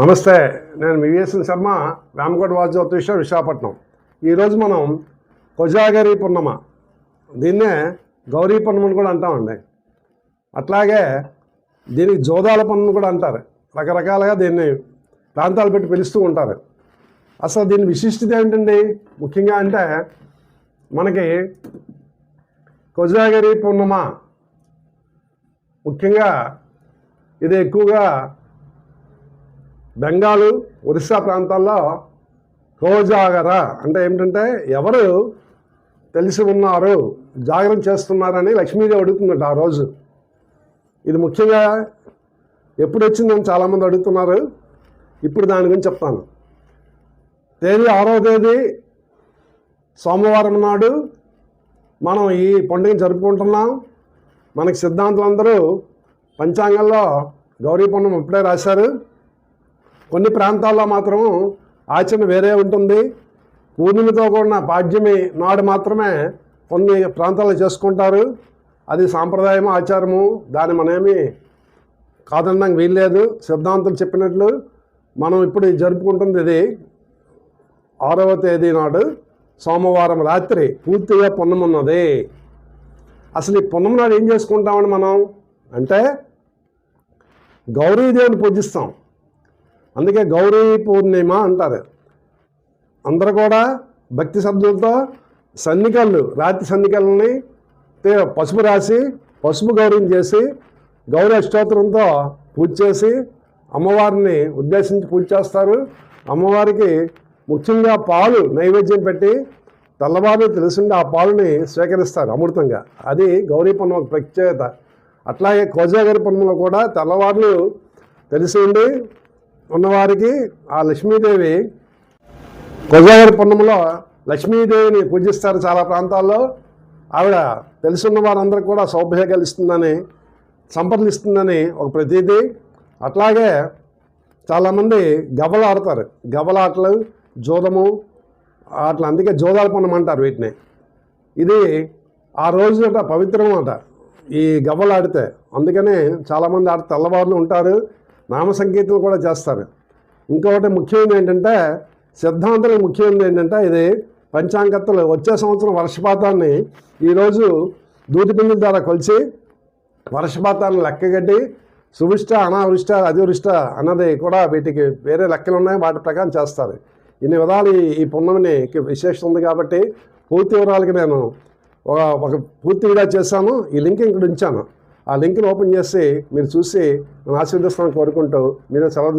నమస్తే నేను వివిఎస్ఎన్ శర్మ రామకోట వాజ్యోతిష విశాఖపట్నం. ఈరోజు మనం కొజాగరి పున్నమ దీన్నే గౌరీ పున్నమని కూడా అంటామండి. అట్లాగే దీనికి జోదాల పున్నమ కూడా అంటారు. రకరకాలుగా దీన్ని ప్రాంతాలు పెట్టి పిలుస్తూ ఉంటారు. అసలు దీని విశిష్టత ఏంటండి ముఖ్యంగా అంటే మనకి కొజాగరి పున్నమ ముఖ్యంగా ఇది ఎక్కువగా బెంగాలు ఒరిస్సా ప్రాంతాల్లో కోజాగర అంటే ఏమిటంటే ఎవరు తెలిసి ఉన్నారు జాగరణ చేస్తున్నారని లక్ష్మీదేవి అడుగుతుందట ఆ రోజు. ఇది ముఖ్యంగా ఎప్పుడు వచ్చిందని చాలామంది అడుగుతున్నారు. ఇప్పుడు దాని గురించి చెప్తాను. తేదీ ఆరో తేదీ సోమవారం నాడు మనం ఈ పండుగను జరుపుకుంటున్నాం. మనకి సిద్ధాంతులు అందరూ పంచాంగంలో గౌరీ పుణ్యం ఇప్పుడే రాశారు. కొన్ని ప్రాంతాల్లో మాత్రం ఆచరణ వేరే ఉంటుంది. పూర్ణిమతో కూడిన పాడ్యమి నాడు మాత్రమే కొన్ని ప్రాంతాల్లో చేసుకుంటారు. అది సాంప్రదాయము ఆచారము దాన్ని మనమేమి కాదనడానికి వీల్లేదు. సిద్ధాంతం చెప్పినట్లు మనం ఇప్పుడు జరుపుకుంటుంది ఇది ఆరవ తేదీ నాడు సోమవారం రాత్రి పూర్తిగా ఉన్నది అసలు ఈ పున్నమ నాడు ఏం చేసుకుంటామని మనం అంటే గౌరీదేవిని పూజిస్తాం. అందుకే గౌరీ పూర్ణిమ అంటారు. అందరూ కూడా భక్తి శబ్దంతో సన్నికలు రాతి సన్నికల్ని పసుపు రాసి పసుపు గౌరవం చేసి గౌరీ అష్టోత్తరంతో పూజ చేసి అమ్మవారిని ఉద్దేశించి పూజ చేస్తారు. అమ్మవారికి ముఖ్యంగా పాలు నైవేద్యం పెట్టి తెల్లవారు తెలిసిండి ఆ పాలని స్వీకరిస్తారు అమృతంగా. అది గౌరీ పన్ను ప్రత్యేకత. అట్లాగే కోజాగరి పన్నులో కూడా తెల్లవారులు తెలిసి ఉండి ఉన్నవారికి ఆ లక్ష్మీదేవి కొజాగారి పున్నములో లక్ష్మీదేవిని పూజిస్తారు చాలా ప్రాంతాల్లో. ఆవిడ తెలుసున్న వారందరూ కూడా సౌభాగ్యాలు ఇస్తుందని సంపదలు ఇస్తుందని ఒక ప్రతీతి. అట్లాగే చాలామంది గవ్వలు ఆడతారు. గవ్వలాటలు జోదము అట్లా అందుకే జోదాల పున్నం అంటారు వీటిని. ఇది ఆ రోజు పవిత్రం అట ఈ గవ్వలు ఆడితే. అందుకనే చాలామంది ఆడ తెల్లవారులు ఉంటారు. నామ సంకీర్తన కూడా చేస్తారు. ఇంకొకటి ముఖ్యమైనది ఏంటంటే సిద్ధాంతం ముఖ్యమైనది ఏంటంటే ఇది పంచాంగత్తలు వచ్చే సంవత్సరం వర్షపాతాన్ని ఈరోజు దూటిపింజల ద్వారా కొలిచి వర్షపాతాన్ని లెక్కగట్టి సువిష్ట అనావృష్ట అతివృష్ట అన్నది కూడా వీటికి వేరే లెక్కలు ఉన్నాయి. వాటి ప్రకారం చేస్తారు. ఇన్ని విధాలు ఈ- పున్నమిని విశేషం ఉంది కాబట్టి పూర్తి వివరాలకి నేను ఒక ఒక పూర్తి వీడియో చేశాను. ఈ లింక్ ఇక్కడ ఉంచాను. ఆ లింక్ని ఓపెన్ చేస్తే మీరు చూసి నన్ను ఆశీర్వదిస్తామని కోరుకుంటూ మీరు సెలవు